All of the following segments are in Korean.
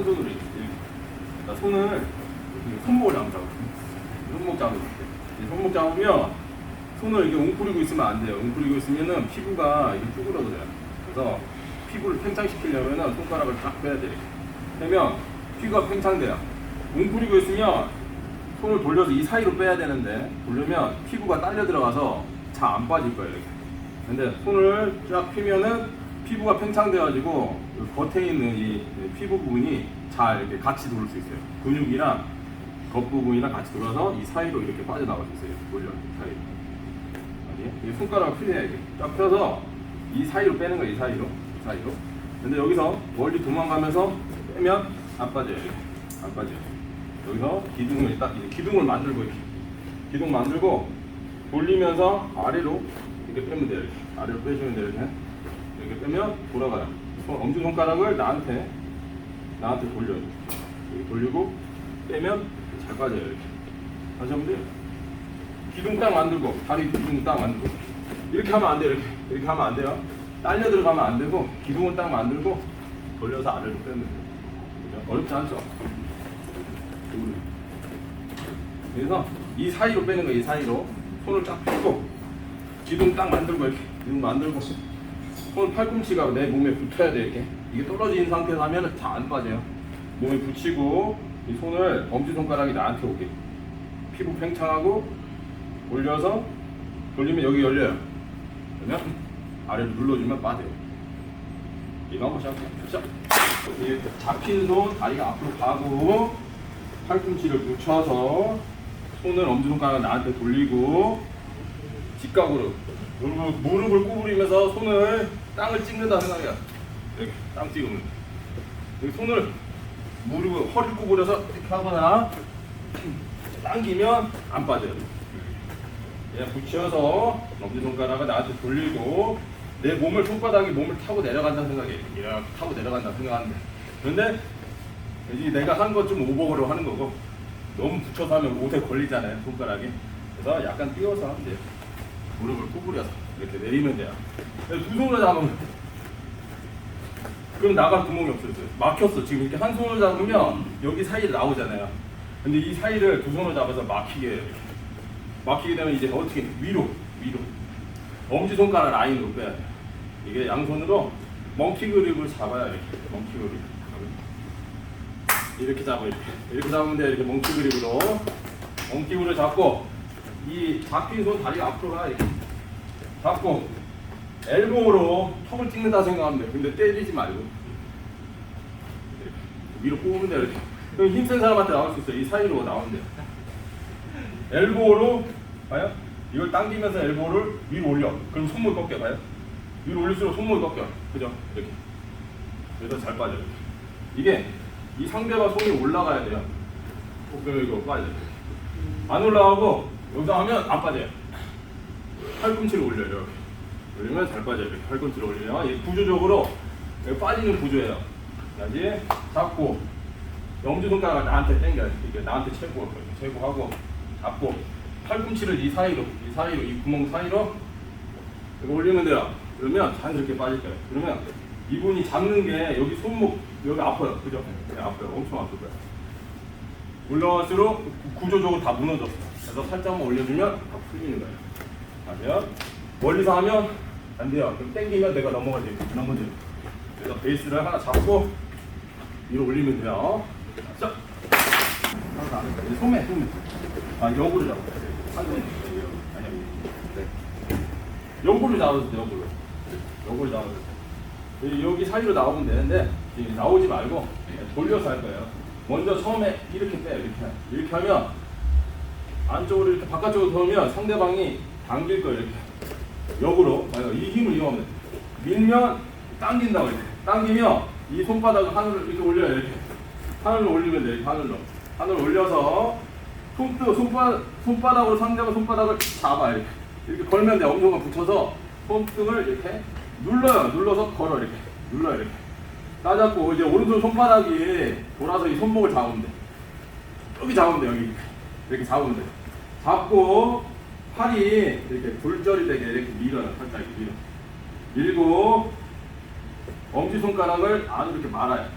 한 손으로 이렇게. 그러니까 손을 이렇게 손목을 잡자고. 손목 잡으면 손목 잡으면 손을 이렇게 웅크리고 있으면 안 돼요. 웅크리고 있으면은 피부가 이게 쭈그러져요. 그래서 피부를 팽창시키려면은 손가락을 딱 빼야 돼. 빼면 피부가 팽창돼요. 웅크리고 있으면 손을 돌려서 이 사이로 빼야 되는데 돌리면 피부가 딸려 들어가서 잘 안 빠질 거예요. 이렇게. 근데 손을 쫙 피면은 피부가 팽창돼가지고 그 겉에 있는 이 피부 부분이 잘 이렇게 같이 돌을 수 있어요. 근육이랑 겉부분이랑 같이 돌아서 이 사이로 이렇게 빠져나갈 수 있어요. 돌려 사이로. 어디? 이 손가락을 피해야 돼. 쫙 펴서 이 사이로 빼는 거야. 이 사이로. 이 사이로. 근데 여기서 멀리 도망가면서 빼면 안 빠져요. 안 빠져요. 여기서 기둥을 딱 기둥을 만들고 이렇게 기둥 만들고 돌리면서 아래로 이렇게 빼면 돼요. 이렇게. 아래로 빼주면 돼요. 이렇게. 이렇게 빼면 돌아가요. 손, 엄지 손가락을 나한테 나한테 돌려요. 이렇게 돌리고 빼면 잘 빠져요. 이렇게. 다시 한번 돼요. 기둥 딱 만들고 다리 기둥 딱 만들고 이렇게 하면 안 돼요. 이렇게 이렇게 하면 안 돼요. 딸려 들어가면 안 되고 기둥을 딱 만들고 돌려서 아래로 빼면 돼요. 어렵지 않죠? 그래서 이 사이로 빼는 거예요. 이 사이로 손을 딱 펴고 기둥 딱 만들고 이렇게 기둥 만들고 손 팔꿈치가 내 몸에 붙어야 돼 이렇게 이게 떨어진 상태에서 하면 잘 안 빠져요. 몸에 붙이고 이 손을 엄지 손가락이 나한테 오게 피부 팽창하고 올려서 돌리면 여기 열려요. 그러면 아래로 눌러주면 빠져요. 이거 한번. 이렇게 잡힌 손 다리가 앞으로 가고 팔꿈치를 붙여서 손을 엄지손가락 나한테 돌리고 직각으로 무릎, 무릎을 구부리면서 손을 땅을 찍는다 생각해요. 이렇게 땅 찍으면 여기 손을 무릎을 허리를 구부려서 이렇게 하거나 당기면 안 빠져요. 그냥 붙여서 엄지손가락을 나한테 돌리고 내 몸을 손바닥이 몸을 타고 내려간다는 생각이에요. 이렇게 타고 내려간다 생각하는데 그런데 이제 내가 한 것 좀 오버로 하는 거고 너무 붙여서 하면 옷에 걸리잖아요 손가락이 그래서 약간 띄워서 하면 돼요 무릎을 구부려서 이렇게 내리면 돼요. 두 손으로 잡으면 그럼 나갈 구멍이 없어졌어요. 막혔어. 지금 이렇게 한 손으로 잡으면 여기 사이에 나오잖아요. 근데 이 사이를 두 손으로 잡아서 막히게 해요. 막히게 되면 이제 어떻게 위로 위로. 엄지손가락 라인으로 빼야 돼요. 이게 양손으로 멍키 그립을 잡아야 이렇게 멍키 그립. 이렇게 잡아 이렇게. 이렇게 잡으면 돼 이렇게 멍키 그립으로. 멍키 그립을 잡고 이 잡힌 손 다리가 앞으로 가. 이렇게 잡고 엘보로 턱을 찍는다 생각하면 돼 근데 때리지 말고. 위로 뽑으면 돼 이렇게. 힘센 사람한테 나올 수 있어 이 사이로 나오면 돼 엘보로 봐요. 이걸 당기면서 엘보를 위로 올려. 그럼 손목이 꺾여 봐요. 위로 올릴수록 손목이 꺾여. 그죠? 이렇게. 그래서 잘 빠져요 이게. 이 상대방 손이 올라가야 돼요. 어, 그럼 이거 빠져. 안 올라가고 여기서 하면 안 빠져요. 팔꿈치를 올려요. 이렇게. 올리면 잘 빠져요. 팔꿈치를 올리면 이 구조적으로 여기 빠지는 구조예요. 다시 잡고 엄지손가락을 나한테 당겨요. 이게 나한테 이렇게 채고 하고 잡고 팔꿈치를 이 사이로 이 사이로 이 구멍 사이로 이거 올리면 돼요. 그러면 자연스럽게 빠질 거예요. 그러면 이분이 잡는 게 여기 손목 여기 아파요. 그죠? 네, 아파요. 엄청 아플 거예요. 올라갈수록 구- 구조적으로 다 무너졌어. 그래서 살짝만 올려주면 다 풀리는 거예요. 하면 멀리서 하면 안 돼요. 그럼 땡기면 내가 넘어가지. 넘어져. 그래서 베이스를 하나 잡고 위로 올리면 돼요. 자. 소매, 소매. 아, 역으로 잡아요. 한손 아니요. 네. 역으로 잡아주세요, 역으로. 역으로 잡아주세요. 이- 여기 사이로 나오면 되는데 나오지 말고 돌려서 할 거예요. 먼저 처음에 이렇게 빼요. 이렇게 이렇게 하면 안쪽으로 이렇게 바깥쪽으로 돌면 상대방이 당길 거예요. 이렇게 역으로 이 힘을 이용하면 돼요. 밀면 당긴다고 이렇게 당기면 이 손바닥을 하늘로 이렇게 올려요. 이렇게 하늘로 올리면 돼요. 하늘로 하늘로 올려서 손뜨 손바 손바닥으로 상대방 손바닥을 잡아 이렇게 이렇게 걸면 돼. 엄지손가락 붙여서 손등을 이렇게 눌러요. 눌러서 걸어 이렇게 눌러요 이렇게 따잡고 이제 오른손 손바닥이 돌아서 이 손목을 잡으면 돼. 여기 잡으면 돼 여기 이렇게 잡으면 돼. 잡고 팔이 이렇게 굴절이 되게 이렇게 밀어요. 살짝 밀어. 밀고 엄지 손가락을 안으로 이렇게 말아요.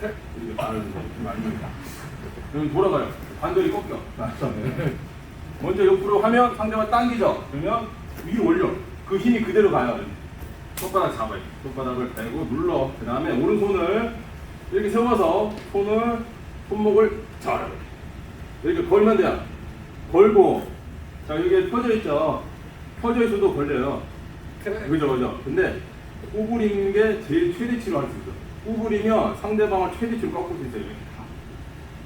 이렇게. 말아주세요. 그럼 돌아가요. 반대로 꺾여. 먼저 옆으로 하면 상대방 당기죠. 그러면 위로 올려. 그 힘이 그대로 가요. 손바닥 잡아요. 손바닥을 대고 눌러. 그 다음에 오른손을 이렇게 세워서 손을 손목을 잡아요. 이렇게 걸면 돼요. 걸고 자 이게 펴져 있죠. 펴져 있어도 걸려요. 그죠 그죠. 근데 구부리는 게 제일 최대치로 할 수 있어. 구부리면 상대방을 최대치로 꺾을 수 있어요.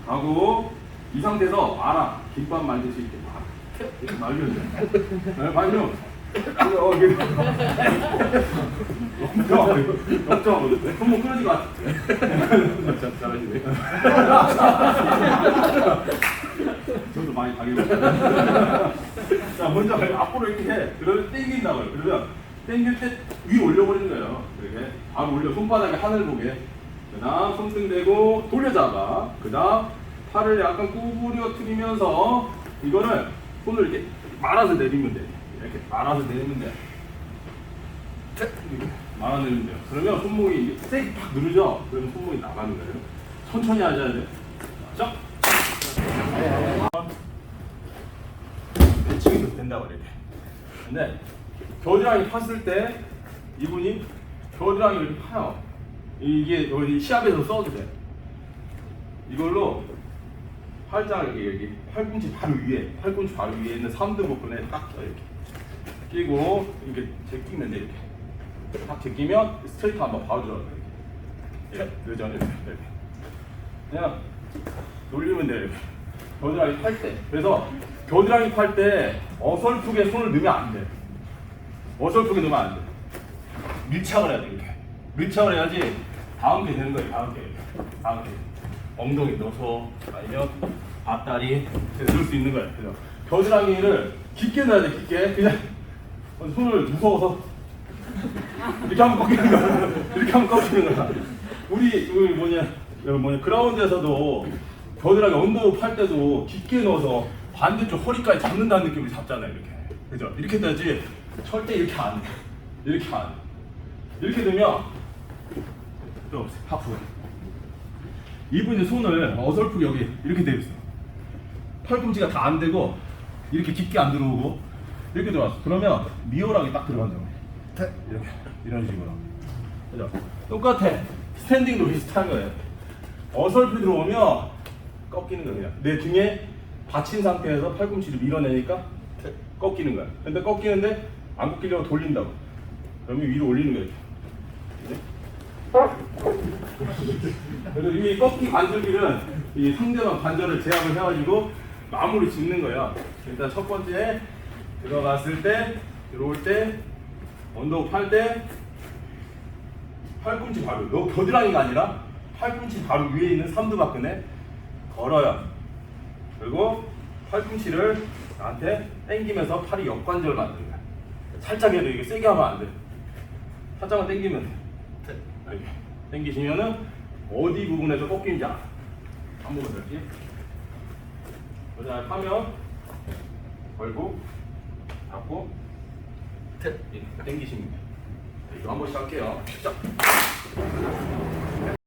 가. 가고 이 상태에서 알아. 김밥 만들 수 있게 이렇게 돼. 네, 말면 어, 이게 엄청 손목 끊어지고 왔 자, 잘하시네. 많이 당해봤어요. 자, 먼저 앞으로 이렇게 해. 그러면 땡긴다고 요. 그러면 땡길 때 위로 올려버리는 거예요. 이렇게 바로 올려. 손바닥에 하늘 보게. 그 다음 손등 대고 돌려잡아. 그 다음 팔을 약간 구부려뜨리면서 이거를 손을 이렇게 말아서 내리면 돼. 이렇게 말아서 내리면 돼. 이렇게 말아 내리면 돼요. 그러면 손목이 세게 팍 누르죠? 그러면 손목이 나가는 거예요. 천천히 하셔야 돼. 자. 배치기도 된다고 그래. 근데 겨드랑이 팠을 때 이분이 겨드랑이를 이렇게 파요. 이게 여기 시합에서 써도 돼. 이걸로 팔짱 여기 여기 팔꿈치 바로 위에 팔꿈치 바로 위에 있는 삼두 복근에 딱 껴, 이렇게 끼고 이렇게 제끼면 돼 이렇게 딱 제끼면 스트레이트 한번 바로 들어가 이렇게 여전 이렇게 이렇게 그냥 돌리면 돼 이렇게 겨드랑이 팔 때. 그래서 겨드랑이 팔 때 어설프게 손을 넣으면 안 돼. 어설프게 넣으면 안 돼. 밀착을 해야 돼 이렇게. 밀착을 해야지 다음 게 되는 거예요 다음 게 다음 게 엉덩이 넣어서 아니면 앞다리 넣을 수 있는 거예요 그래서 겨드랑이를 깊게 넣어야 돼 깊게. 그냥 손을 무서워서. 이렇게 하면 꺾이는 거야. 이렇게 하면 꺾이는 거야. 우리 우리 뭐냐 뭐냐 그라운드에서도 겨드랑이 언더 팔 때도 깊게 넣어서 반대쪽 허리까지 잡는다는 느낌으로 잡잖아요 이렇게. 그죠? 이렇게 돼야지 절대 이렇게 안 돼. 이렇게 안 돼. 이렇게 되면 또 하프 이분이 손을 어설프게 여기 이렇게 되어 있어 팔꿈치가 다 안 되고 이렇게 깊게 안 들어오고 이렇게 들어왔어 그러면 리얼하게 딱 들어간다고 이렇게. 이런 식으로. 그죠? 똑같아. 스탠딩도 비슷한 거예요. 어설프 들어오면 꺾이는 그냥. 내 등에 받친 상태에서 팔꿈치를 밀어내니까 꺾이는 거야 근데 꺾이는데 안 꺾이려고 돌린다고 그러면 위로 올리는 이렇게. 그래서 이 꺾기 관절기는 이 상대방 관절을 제압을 해가지고 마무리 짓는 거야. 일단 첫 번째 들어갔을 때, 들어올 때, 언더우 팔 때, 팔꿈치 바로, 너 겨드랑이가 아니라 팔꿈치 바로 위에 있는 삼두박근에 걸어요. 그리고 팔꿈치를 나한테 당기면서 팔이 역관절 만드는 거야. 살짝 해도 이게 세게 하면 안 돼. 살짝만 당기면 돼. 이렇게 당기시면은 어디 부분에서 꺾이는지 알아. 한 번만 더 이렇게. 그다음 하면 걸고 잡고 당기시면 돼. 이거 한 번씩 할게요. 자.